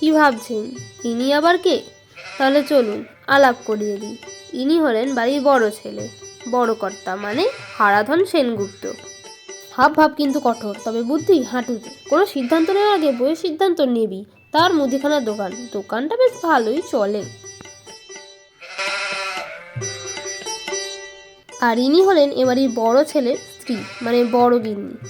কি ভাবছেন? ইনি আবার কে? তাহলে চলুন, আলাপ করিয়ে দিই। ইনি হলেন বাড়ির বড় ছেলে। বড় কর্তা মানে হারাধন সেনগুপ্ত। হাব ভাব কিন্তু কঠোর, তবে বুদ্ধি হাঁটুতে। কোনো সিদ্ধান্ত নেওয়ার আগে বইয়ের সিদ্ধান্ত নিবি। তার মুদিখানার দোকান। দোকানটা বেশ ভালোই চলে। আর ইনি হলেন এবারই বড় ছেলের স্ত্রী মানে বড় গিন্নি।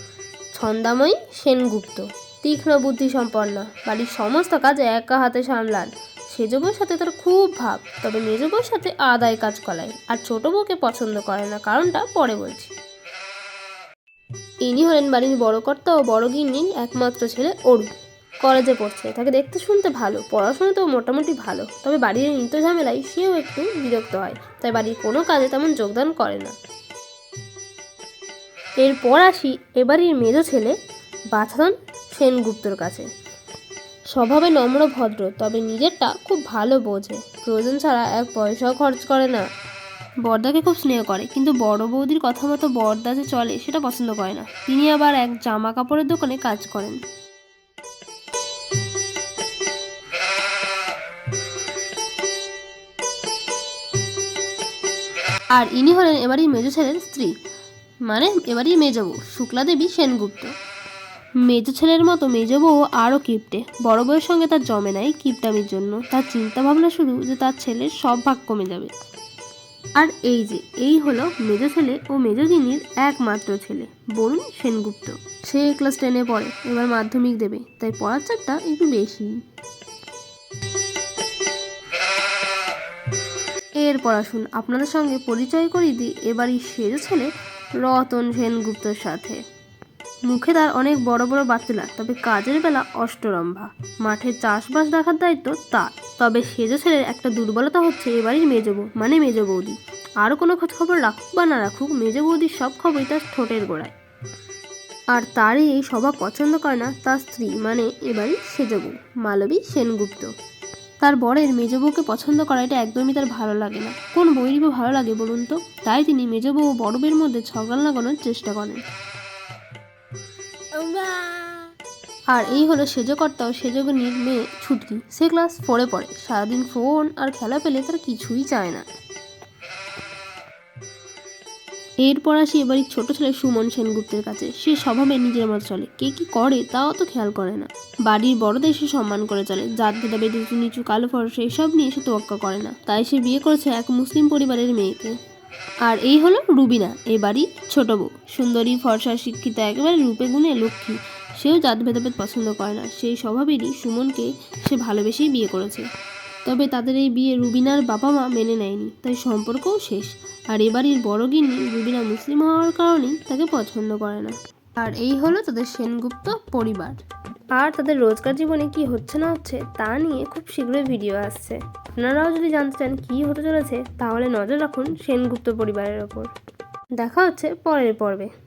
ছন্দাময়ী সেনগুপ্ত। তীক্ষ্ণ বুদ্ধি সম্পন্ন। বাড়ির সমস্ত কাজ একা হাতে সামলান। সেজ বউয়ের সাথে তার খুব ভাব, তবে মেজ বউয়ের সাথে আদায় কাজ করায়। আর ছোট বউকে পছন্দ করে না, কারণটা পরে বলছি। ইনি হলেন বাড়ির বড় কর্তা ও বড় গিন্নির একমাত্র ছেলে অরুণ কলেজে পড়ছে। তাকে দেখতে শুনতে ভালো, পড়াশোনাতেও মোটামুটি ভালো। তবে বাড়ির নিত্য ঝামেলায় সেও একটু বিরক্ত হয়, তাই বাড়ির কোনো কাজে তেমন যোগদান করে না। এরপর আসি এবাড়ির মেজ ছেলে বাছাধন সেনগুপ্তর কাছে। স্বভাবে নম্র, ভদ্র, তবে নিজেরটা খুব ভালো বোঝে। প্রয়োজন ছাড়া এক পয়সাও খরচ করে না। বর্দাকে খুব স্নেহ করে, কিন্তু বড় বৌদির কথা মতো বর্দা যে চলে, সেটা পছন্দ করে না। তিনি আবার এক জামা কাপড়ের দোকানে কাজ করেন। আর ইনি হলেন এবারই মেজ ছেলের স্ত্রী। মানে এবারই মেজবউ শুক্লা দেবী সেনগুপ্ত। মেজ ছেলের মতো মেজ বউ আরও কিপটে। বড় বউয়ের সঙ্গে তার জমে নাই কিপটামির জন্য। তার চিন্তা ভাবনা শুধু যে তার ছেলের সব ভাগ কমে যাবে। আর এই যে, এই হলো মেজ ছেলে ও মেজগিনীর একমাত্র ছেলে, বরুণ সেনগুপ্ত। সে ক্লাস টেনে পড়ে, এবার মাধ্যমিক দেবে, তাই পড়ার চাপটা একটু বেশি। এর পড়াশুন, আপনাদের সঙ্গে পরিচয় করিয়ে দিই এবারই সেজ ছেলে রতন সেনগুপ্তর সাথে। মুখে তার অনেক বড় বড় বাতিলা তবে কাজের বেলা অষ্টরম্ভা। মাঠে চাষবাস দেখার দায়িত্ব তার। তবে সেজ ছেলের একটা দুর্বলতা হচ্ছে এবারই মেজ বউ মানে মেজ বৌদি। আরও কোনো খবর রাখুক বা না রাখুক, মেজ বৌদির সব খবরই তার ঠোঁটের গোড়ায়। আর তারই এই স্বভাব পছন্দ করে না তার স্ত্রী মানে এবারই সেজ বউ, মালবী সেনগুপ্ত। তার বরের মেজ বউকে পছন্দ করা এটা একদমই তার ভালো লাগে না। কোন বইরই বা ভালো লাগে বলুন তো? তাই তিনি মেজ বউ ও বড় বউয়ের মধ্যে ঝগড়া লাগানোর চেষ্টা করেন। আর এই হলো সেজকর্তা ও সেজগনির মেয়ে ছুটকি সে ক্লাস ফোরে পড়ে। সারাদিন ফোন আর খেলা পেলে তার কিছুই চায় না। এরপর আসি এবারই ছোট ছেলে সুমন সেনগুপ্তের কাছে। সে স্বভাবে নিজের মতো চলে। কে কি করে তাও তো খেয়াল করে না। বাড়ির বড়দের সে সম্মান করে চলে। জাত ভেদাভেদ, উঁচু নিচু, কালো ফরসা, এসব নিয়ে সে তোয়াক্কা করে না। তাই সে বিয়ে করেছে এক মুসলিম পরিবারের মেয়েকে। আর এই হলো রুবিনা, এ বাড়ির ছোট বউ। সুন্দরী, ফর্সা, শিক্ষিতা, একেবারে রূপে গুণে লক্ষ্মী। সেও জাত ভেদাভেদ পছন্দ করে না। সেই স্বভাবেরই সুমনকে সে ভালোবেসেই বিয়ে করেছে। তবে তাদের এই বিয়ে রুবিনার বাবা মা মেনে নেয়নি, তাই সম্পর্কও শেষ। আর এবারের বড় গিন্নি রুবিনা মুসলিম হওয়ার কারণেই তাকে পছন্দ করে না। আর এই হলো তাদের সেনগুপ্ত পরিবার। আর তাদের রোজকার জীবনে কি হচ্ছে না হচ্ছে, তা নিয়ে খুব শীঘ্রই ভিডিও আসছে। আপনারাও যদি জানতে চান কী হতে চলেছে, তাহলে নজর রাখুন সেনগুপ্ত পরিবারের ওপর। দেখা হচ্ছে পরের পর্বে।